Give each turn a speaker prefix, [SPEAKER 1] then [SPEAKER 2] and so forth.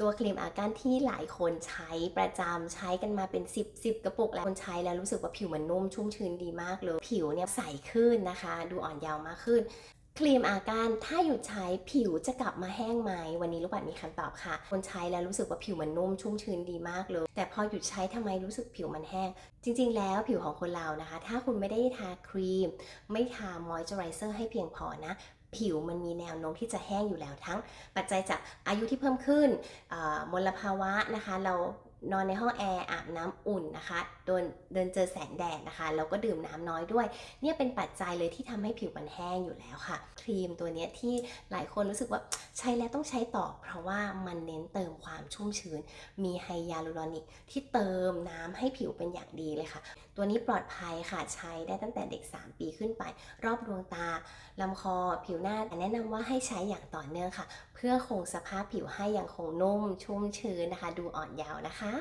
[SPEAKER 1] ตัวครีมอาการที่หลายคนใช้ประจำใช้กันมาเป็น 10 10 กระปุกแล้วคนใช้แล้วรู้สึกว่าผิวมันนุ่มชุ่มชื้นดีมากเลย ผิวเนี่ยใสขึ้นนะคะ ดูอ่อนเยาว์มากขึ้น ครีมอาการถ้าหยุดใช้ผิวจะกลับมาแห้งไหมวันนี้ลูกบัตรมีคำตอบค่ะ คนใช้แล้วรู้สึกว่าผิวมันนุ่มชุ่มชื้นดีมากเลย แต่พอหยุดใช้ทำไมรู้สึกผิวมันแห้ง จริง ๆ แล้วผิวของคนเรานะคะ ถ้าคุณไม่ได้ทาครีม ไม่ทามอยเจอไรเซอร์ให้เพียงพอนะ ผิวมันมีแนวโน้มที่จะแห้งอยู่แล้วทั้งปัจจัยจากอายุที่เพิ่มขึ้นมลภาวะนะคะ เรา นอนในห้องแอร์อาบน้ำอุ่นนะคะโดนเดินเจอแสงแดดนะคะแล้วก็ดื่มน้ำน้อยด้วย เนี่ยเป็นปัจจัยเลยที่ทำให้ผิวมันแห้งอยู่แล้วค่ะ ครีมตัวนี้ที่หลายคนรู้สึกว่าใช้แล้วต้องใช้ต่อ เพราะว่ามันเน้นเติมความชุ่มชื้น มีไฮยาลูรอนิกที่เติมน้ำให้ผิวเป็นอย่างดีเลยค่ะ ตัวนี้ปลอดภัยค่ะใช้ได้ตั้งแต่เด็ก 3 ปีขึ้นไป รอบดวงตาลำคอผิวหน้าแนะนำว่าให้ใช้อย่างต่อเนื่องค่ะ พื่อคงสภาพผิวให้ยังคงนุ่มชุ่มชื้นนะคะ ดูอ่อนเยาว์นะคะ